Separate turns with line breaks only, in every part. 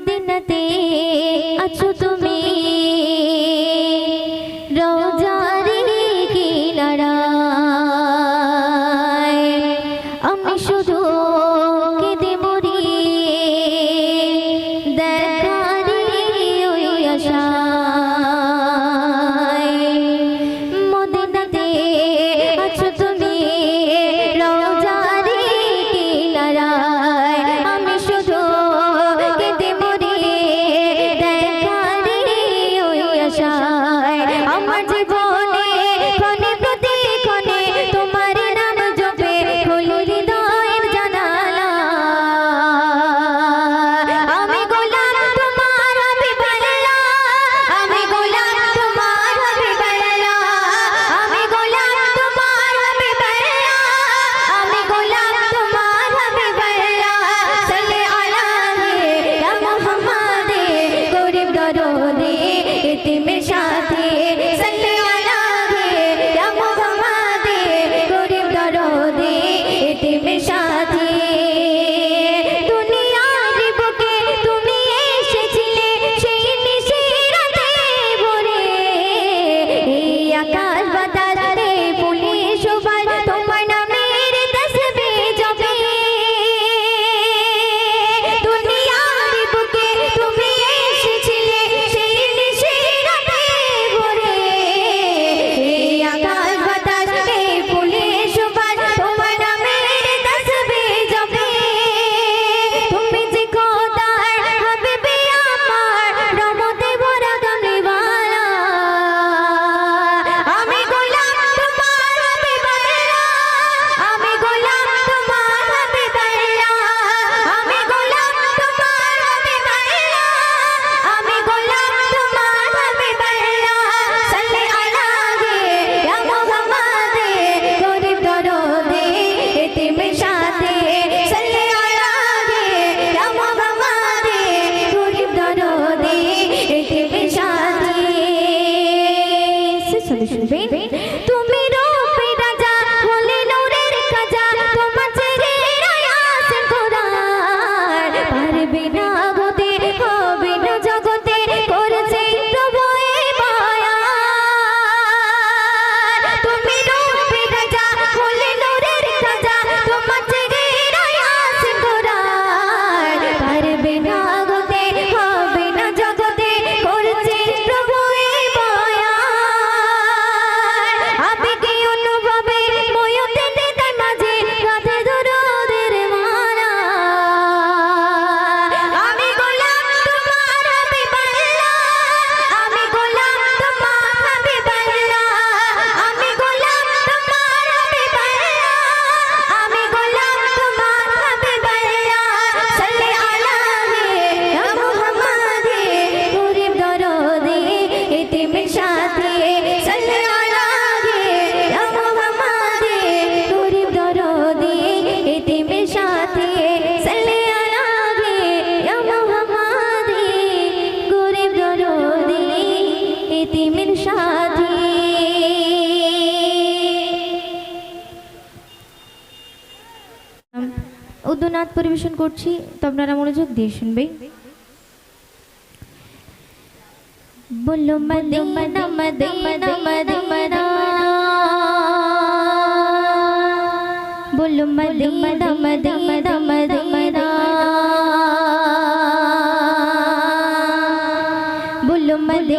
మదినతే అచ్చుతు করছি, তো আপনারা মনোযোগ দিয়ে শুনবে বলো মদিনা মদিনা
বলো মদিনা মদিনা মদিনা। বলো মদিনা।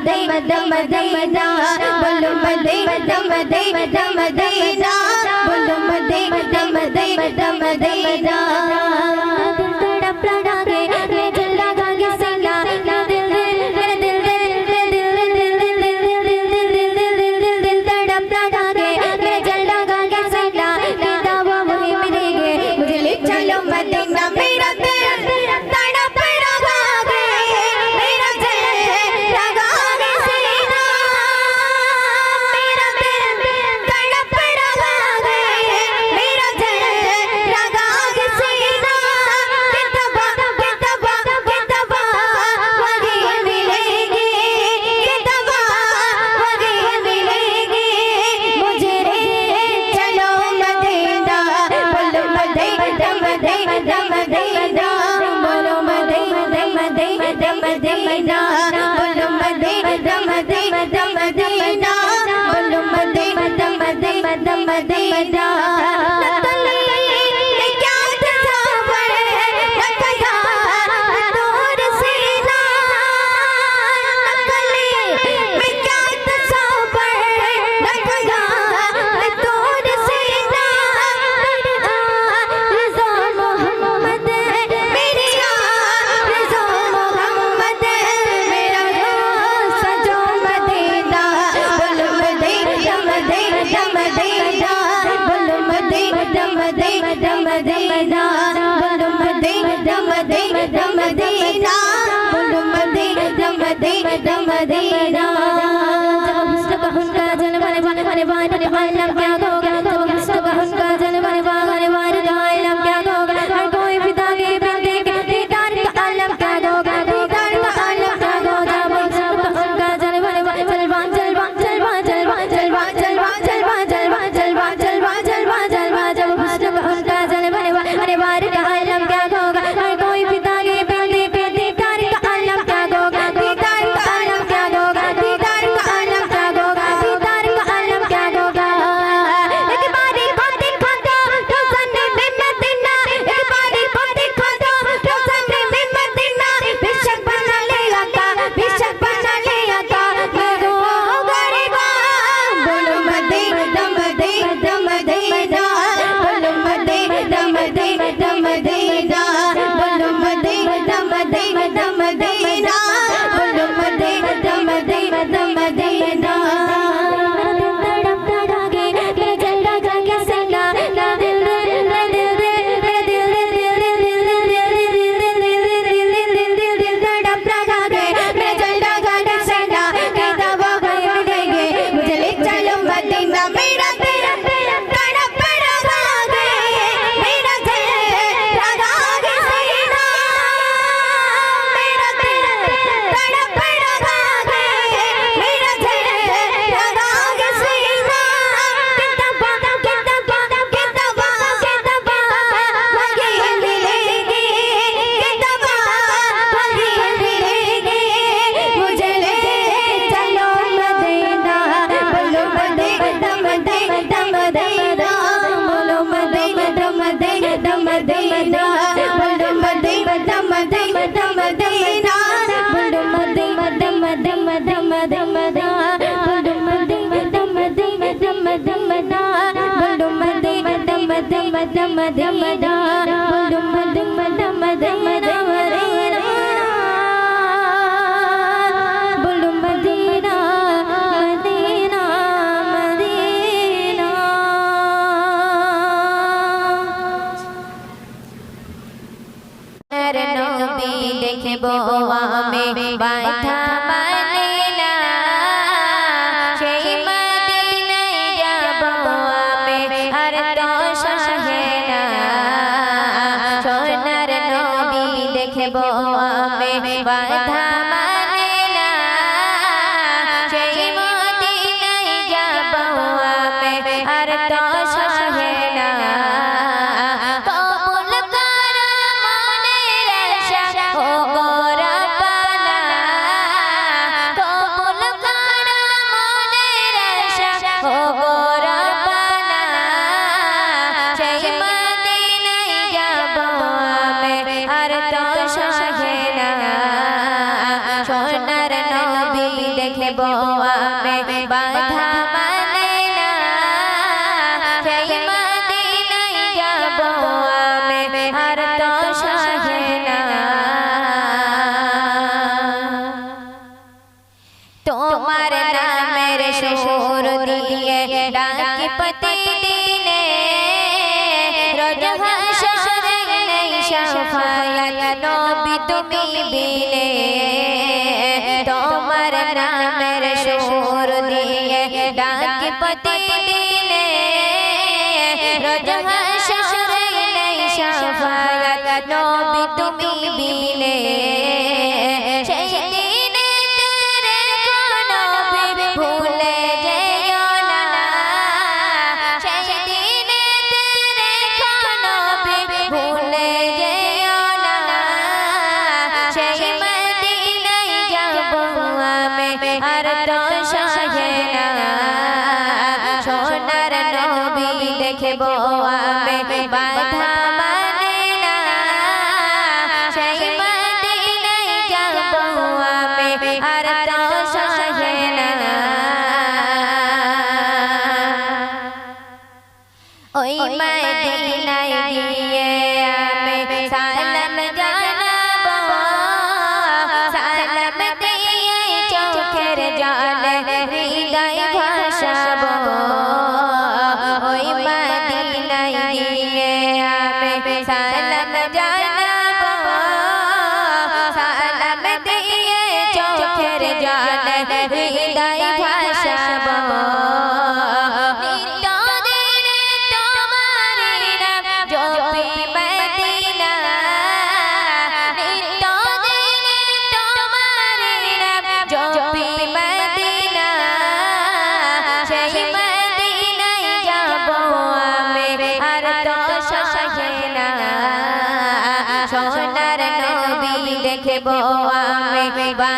மதை மத மதை மதா பலு மதை மத மதை மத மதை மதா பலு மதை மத மதை மத மதை மதா dama, dama. প্রতিদিনে রোজ হাসরে নেই সাফায়াত নবী তুমি বিনে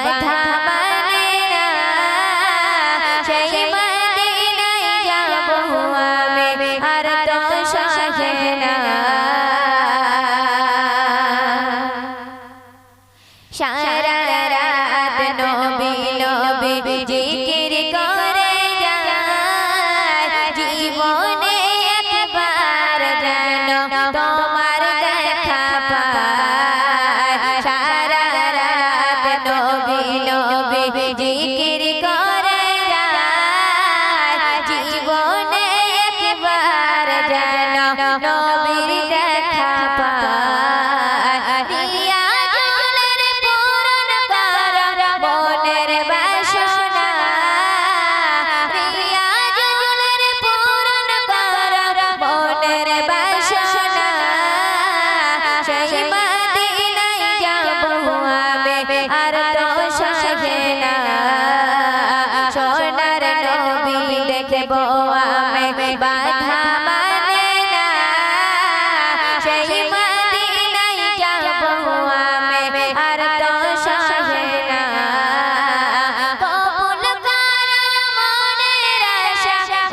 Radha.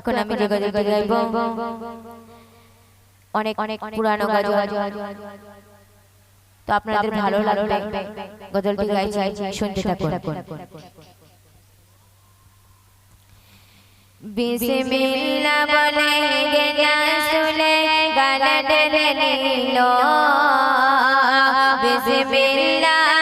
এখন আমি যোগাযোগ যাইব অনেক অনেক পুরানো গজল। তো আপনাদের ভালো লাগবে গজলটি গাইছি শুনতে থাকুন। বিসমিল্লাহ বলে গেনা শুনে গানা দেনে নিলো। বিসমিল্লাহ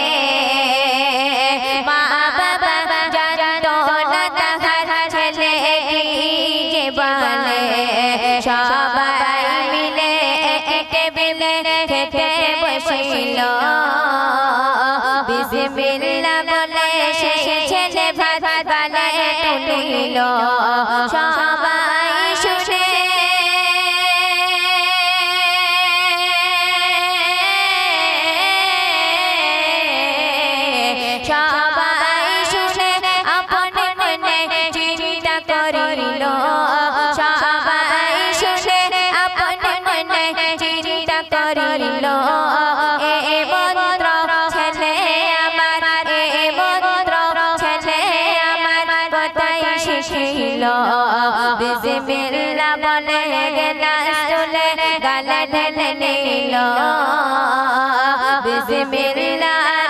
চিন্তা করিল। এ মন্ত্র ছেলে আমার, এ মন্ত্র ছেলে আমার কথাই শিখিল। বিসমিল্লাহ বলে গেলাস চলে গালে ঢেলে নিল। বিসমিল্লাহ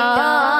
जा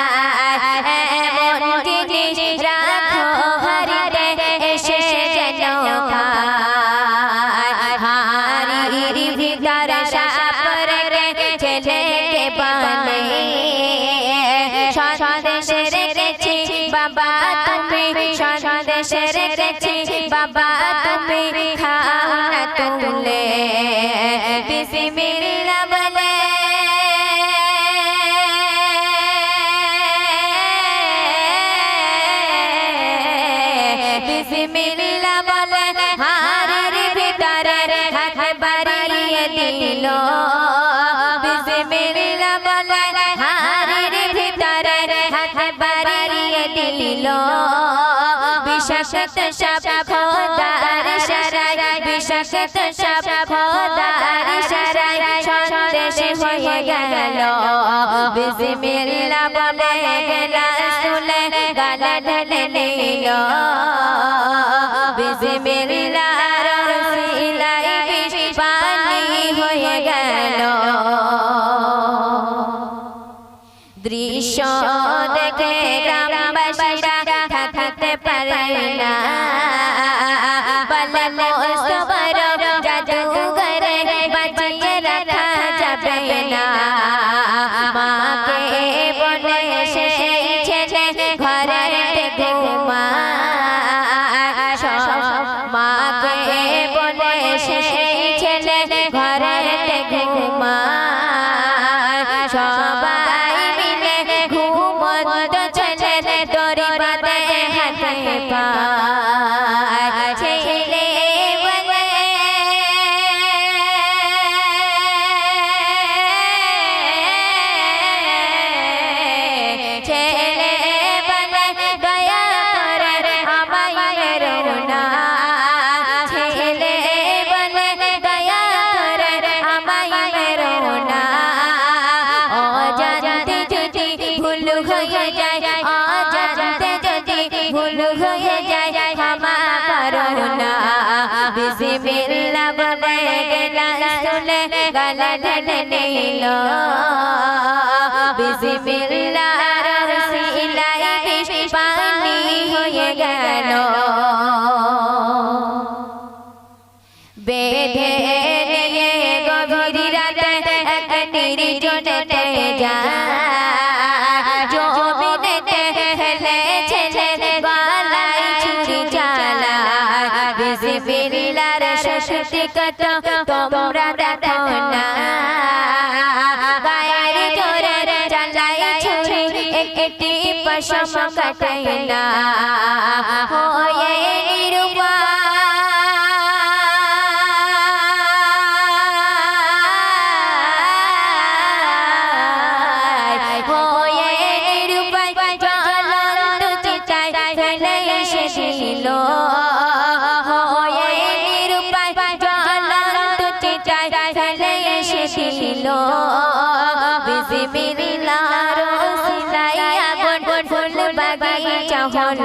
দিলো বিজে মেরে বলার হারের ভিতরে হাত বাড়িয়ে দিলো। বিশাসত সব খোদার সারাই বিশাসত সব খোদার সারাই সন্দেশ হয়ে গেল। বিজে মেরে বলে গেলা শুনে গালা ঢলে নিল। বিজে মেরে Memo is the तेरी जोड़ते जा, जो बिनते हेले छेले गलाई छुरी चाला বিসমিল্লাহর সশক্তি কত তোমরা দেখো না গায়ের জোরের চালাই ছুরি একটি পশম কাটাই না হয়ে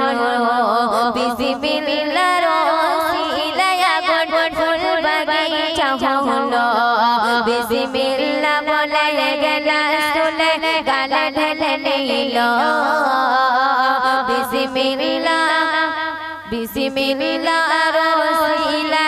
হলো বিসমিল্লাহ রসিলায় আগুন ফুল বাগিচা হলো বিসমিল্লাহ বলে গেল সুলে গালে ঢেলে নিল বিসমিল্লাহ বিসমিল্লাহ রসিলায়